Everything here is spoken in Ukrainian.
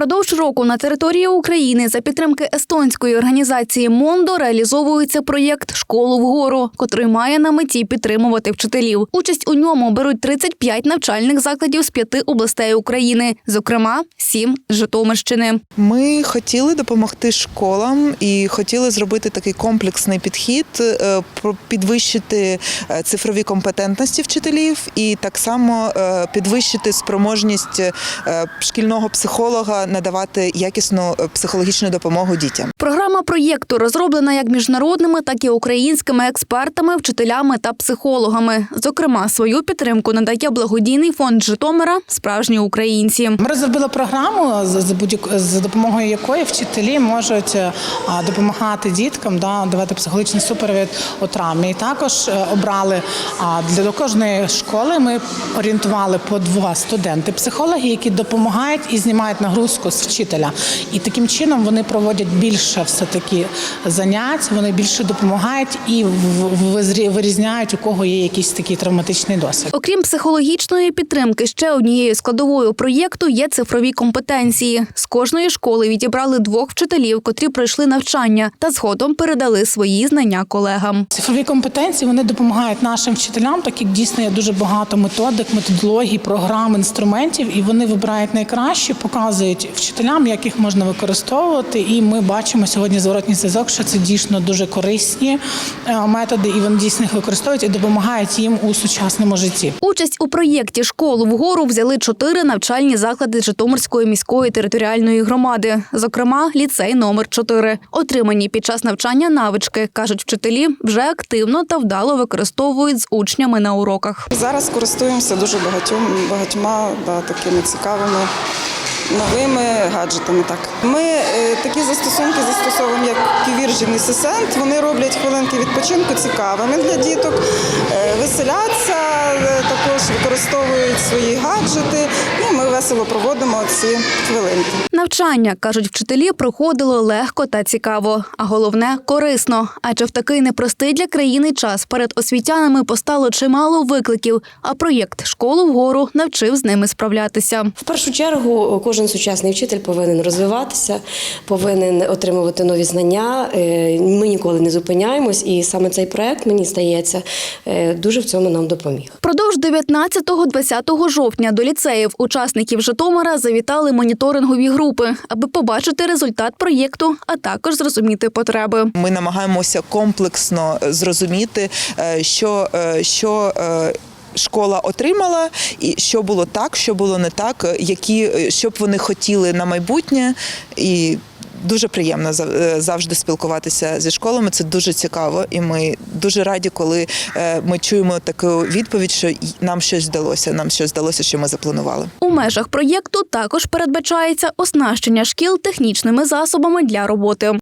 Упродовж року на території України за підтримки естонської організації Мондо реалізовується проєкт Школу вгору, котрий має на меті підтримувати вчителів. Участь у ньому беруть 35 навчальних закладів з п'яти областей України, зокрема сім з Житомирщини. Ми хотіли допомогти школам і хотіли зробити такий комплексний підхід, е, підвищити е, цифрові компетентності вчителів і так само е, підвищити спроможність шкільного психолога надавати якісну е, психологічну допомогу дітям. Програма проєкту розроблена як міжнародними, так і українськими експертами, вчителями та психологами. Зокрема, свою підтримку надає благодійний фонд Житомира Справжні українці. Ми розробили програму, за, за, допомогою якої вчителі можуть е, допомагати діткам, да, давати психологічний супровід у травмі. І також е, обрали для кожної школи. Ми орієнтували по два студенти, психологи, які допомагають і знімають нагрузку з вчителя. І таким чином вони проводять більше все таки занять, вони більше допомагають і вирізняють у кого є якийсь такий травматичний досвід. Окрім психологічної підтримки, ще однією складовою проєкту є цифрові компетенції. З кожної школи відібрали двох вчителів, котрі пройшли навчання та згодом передали свої знання колегам. Цифрові компетенції вони допомагають нашим вчителям, так як дійсно є дуже багато методик, методологій, програм, інструментів, і вони вибирають найкраще, показують вчителям, як їх можна використовувати. І ми бачимо сьогодні зворотній зв'язок, що це дійсно дуже корисні е, методи, і вони дійсно їх використовують і допомагають їм у сучасному житті. Участь у проєкті Школу вгору взяли чотири навчальні заклади Житомирської міської територіальної громади, зокрема ліцей номер 4 Отримані під час навчання навички, кажуть вчителі, вже активно та вдало використовують з учнями на уроках. Зараз користуємося дуже багатьом, багатьма да, такими цікавими новими гаджетами. Так ми е, такі застосунки застосовуємо, як Ківіржін Сесент. Вони роблять хвилинки відпочинку цікавими для діток, е, веселяться, е, також використовують свої гаджети. і Ми весело проводимо ці хвилинки. Навчання кажуть вчителі, проходило легко та цікаво, а головне корисно. Адже в такий непростий для країни час перед освітянами постало чимало викликів. А проєкт школу вгору навчив з ними справлятися. В першу чергу кожен сучасний вчитель повинен розвиватися, повинен отримувати нові знання. Е, ми ніколи не зупиняємось, і саме цей проект мені здається е, дуже в цьому нам допоміг. Продовж 19 15-20 жовтня до ліцеїв учасників Житомира завітали моніторингові групи, аби побачити результат проєкту, а також зрозуміти потреби. Ми намагаємося комплексно е, зрозуміти, е, що е, що Школа отримала, і що було так, що було не так, які щоб вони хотіли на майбутнє, і дуже приємно е, завжди спілкуватися зі школами. Це дуже цікаво, і ми дуже раді, коли е, ми чуємо таку відповідь, що нам щось вдалося. Нам щось вдалося, що ми запланували. У межах проєкту також передбачається оснащення шкіл технічними засобами для роботи.